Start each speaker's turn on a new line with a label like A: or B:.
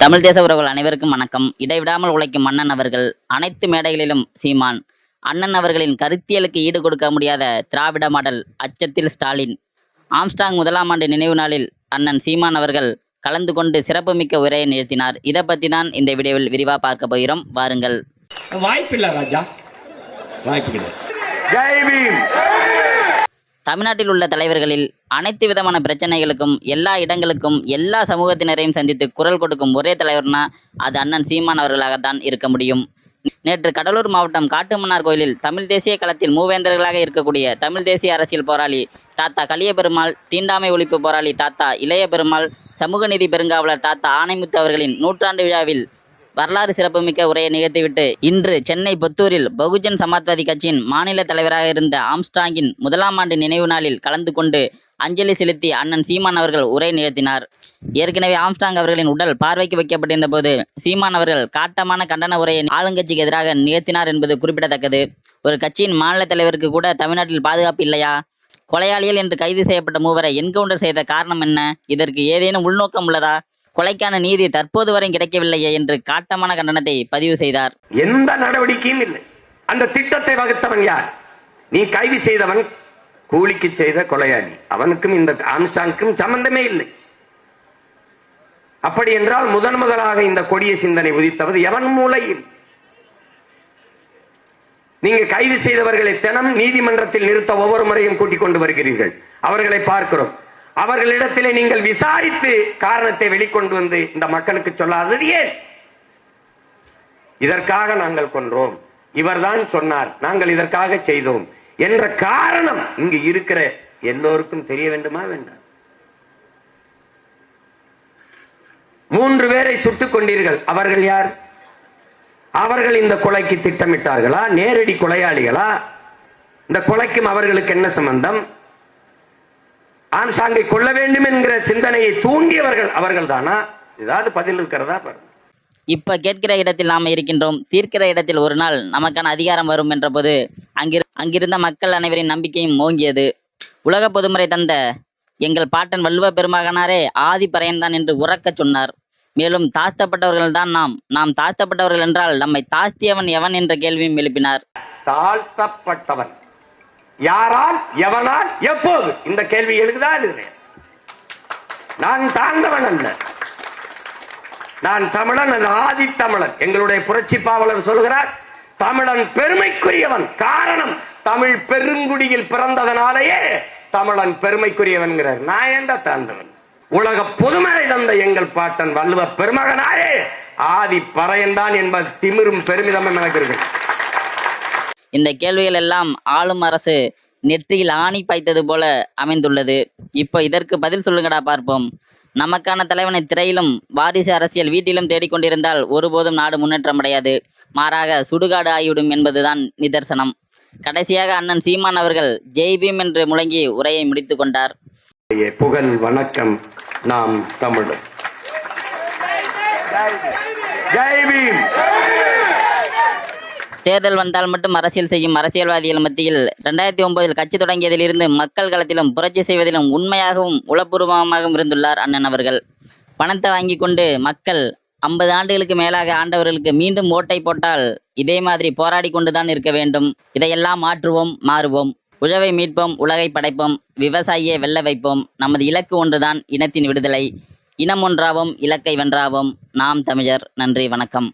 A: தமிழ் தேச உறவுகள் அனைவருக்கும் வணக்கம். இடைவிடாமல் உழைக்கும் அண்ணன் அவர்கள் அனைத்து மேடைகளிலும் சீமான். அண்ணன் அவர்களின் கருத்தியலுக்கு ஈடு கொடுக்க முடியாத திராவிட மாடல் அச்சத்தில் ஸ்டாலின். ஆம்ஸ்டாங் முதலாம் ஆண்டு நினைவு நாளில் அண்ணன் சீமான் அவர்கள் கலந்து கொண்டு சிறப்புமிக்க உரையை நிறுத்தினார் இதை பற்றி தான் இந்த வீடியோவில் விரிவாக பார்க்க போகிறோம். வாருங்கள்.
B: வாய்ப்பில்லை ராஜா. வாய்ப்பு கிடையாது.
C: ஜெய் பீம்.
A: தமிழ்நாட்டில் உள்ள தலைவர்களில் அனைத்து விதமான பிரச்சனைகளுக்கும் எல்லா இடங்களுக்கும் எல்லா சமூகத்தினரையும் சந்தித்து குரல் கொடுக்கும் ஒரே தலைவர்னா அது அண்ணன் சீமான் அவர்களாகத்தான் இருக்க முடியும். நேற்று கடலூர் மாவட்டம் காட்டுமன்னார் கோயிலில் தமிழ் தேசிய களத்தில் மூவேந்தர்களாக இருக்கக்கூடிய தமிழ் தேசிய அரசியல் போராளி தாத்தா கலிய பெருமாள் தீண்டாமை ஒழிப்பு போராளி தாத்தா இளைய பெருமாள் சமூக நீதி பெருங்காவலர் தாத்தா ஆணைமுத்து அவர்களின் நூற்றாண்டு விழாவில் வரலாறு சிறப்புமிக்க உரையை நிகழ்த்திவிட்டு இன்று சென்னை புத்தூரில் பகுஜன் சமாஜ்வாதி கட்சியின் மாநில தலைவராக இருந்த ஆம்ஸ்டாங்கின் முதலாம் ஆண்டு நினைவு நாளில் கலந்து கொண்டு அஞ்சலி செலுத்தி அண்ணன் சீமான் அவர்கள் உரை நிகழ்த்தினார். ஏற்கனவே ஆம்ஸ்டாங் அவர்களின் உடல் பார்வைக்கு வைக்கப்பட்டிருந்த போது சீமான் அவர்கள் காட்டமான கண்டன உரையை ஆளுங்கட்சிக்கு எதிராக நிகழ்த்தினார் என்பது குறிப்பிடத்தக்கது. ஒரு கட்சியின் மாநில தலைவருக்கு கூட தமிழ்நாட்டில் பாதுகாப்பு இல்லையா? கொலையாளிகள் என்று கைது செய்யப்பட்ட மூவரை என்கவுண்டர் செய்த காரணம் என்ன? இதற்கு ஏதேனும் உள்நோக்கம் உள்ளதா? கொலைக்கான நீதி தற்போது வரை கிடைக்கவில்லையே என்று காட்டமான கண்டனத்தை பதிவு செய்தார்.
C: எந்த நடவடிக்கையும் இல்லை. அந்த திட்டத்தை வகுத்தவன் யார்? நீ கைது செய்தவன் கூலிக்கு செய்த கொலையாளி. அவனுக்கும் இந்த ஆம்ஸ்டாங்க்கும் சம்பந்தமே இல்லை. அப்படி என்றால் முதன் முதலாக இந்த கொடிய சிந்தனை உதித்தவது எவன் மூலையில் நீங்க கைது செய்தவர்களை தினம் நீதிமன்றத்தில் நிறுத்த ஒவ்வொரு முறையும் கூட்டிக் கொண்டு வருகிறீர்கள். அவர்களை பார்க்கிறோம். அவர்களிடத்திலே நீங்கள் விசாரித்து காரணத்தை வெளிக்கொண்டு வந்து இந்த மக்களுக்கு சொல்லாதது ஏன்? இதற்காக நாங்கள் கொன்றோம். இவர்தான் சொன்னார் நாங்கள் இதற்காக செய்தோம் என்ற காரணம் இங்கு இருக்கிற எல்லோருக்கும் தெரிய வேண்டுமா வேண்டாம் மூன்று பேரை சுட்டுக் கொண்டீர்கள். அவர்கள் யார்? அவர்கள் இந்த கொலைக்கு திட்டமிட்டார்களா? நேரடி கொலையாளிகளா? இந்த கொலைக்கும் அவர்களுக்கு என்ன சம்பந்தம்? ஆன்சாங்கை கொள்ள வேண்டும் என்கிற சிந்தனையை தூண்டியவர்கள் அவர்கள் தானா ஏதாவது பதில் இருக்கிறதா பாருங்க.
A: இப்ப கேட்கிற இடத்தில் நாம் இருக்கின்றோம். தீர்க்கிற இடத்தில் ஒரு நாள் நமக்கான அதிகாரம் வரும் என்றபோது அங்கிரு அங்கிருந்த மக்கள் அனைவரின் நம்பிக்கையும் ஓங்கியது உலக பொதுமறை தந்த எங்கள் பாட்டன் வள்ளுவ பெருமகனாரே ஆதிப்பறையன் தான் என்று உறக்கச் சொன்னார். மேலும் தாழ்த்தப்பட்டவர்கள் தான் நாம். நாம் தாழ்த்தப்பட்டவர்கள் என்றால் நம்மை தாழ்த்தியவன் எவன் என்ற கேள்வியும் எழுப்பினார்.
C: தாழ்த்தப்பட்டவன். யாரால் எவனால் எப்போது? இந்த கேள்வி எழுதுதா எழுதுறேன் நான் தாழ்ந்தவன் அல்ல. நான் தமிழன் அல்ல ஆதி தமிழன் எங்களுடைய புரட்சி பாவலர் சொல்கிறார் தமிழன் பெருமைக்குரியவன். காரணம் தமிழ் பெருங்குடியில் பிறந்ததனாலேயே தமிழன் பெருமைக்குரியவன்கிறார். நான் ஏண்டா தாழ்ந்தவன்? உலக பொதுமறை தந்த எங்கள் பாட்டன் வள்ளுவ பெருமகனாயே ஆதி பறையன்தான் என்பது திமிரும் பெருமிதமும் எனக்கு இருக்கு
A: இந்த கேள்விகள் எல்லாம் ஆளும் அரசு நெற்றியில் ஆணி பாய்த்தது போல அமைந்துள்ளது. இப்போ இதற்கு பதில் சொல்லுங்கடா பார்ப்போம். நமக்கான தலைவனை திரையிலும் வாரிசு அரசியல் வீட்டிலும் தேடிக்கொண்டிருந்தால் ஒருபோதும் நாடு முன்னேற்றம் அடையாது. மாறாக சுடுகாடு ஆகிவிடும் என்பதுதான் நிதர்சனம். கடைசியாக அண்ணன் சீமான் அவர்கள் ஜெய் பீம் என்று முழங்கி உரையை முடித்துக் கொண்டார்.
C: புகழ் வணக்கம். நாம் தமிழர் ஜெய் பீம்.
A: தேர்தல் வந்தால் மட்டும் அரசியல் செய்யும் அரசியல்வாதிகள் மத்தியில் ரெண்டாயிரத்தி ஒன்பதில் கட்சி தொடங்கியதிலிருந்து மக்கள் களத்திலும் புரட்சி செய்வதிலும் உண்மையாகவும் உளப்பூர்வமாகவும் இருந்துள்ளார் அண்ணன் அவர்கள். பணத்தை வாங்கி கொண்டு மக்கள் ஐம்பது ஆண்டுகளுக்கு மேலாக ஆண்டவர்களுக்கு மீண்டும் ஓட்டை போட்டால் இதே மாதிரி போராடி கொண்டுதான் இருக்க வேண்டும். இதையெல்லாம் மாற்றுவோம் மாறுவோம். உழவை மீட்போம் உலகை படைப்போம் விவசாயியை வெல்ல வைப்போம். நமது இலக்கு ஒன்றுதான் இனத்தின் விடுதலை. இனம் ஒன்றாவோம் இலக்கை வென்றாவோம். நாம் தமிழர் நன்றி வணக்கம்.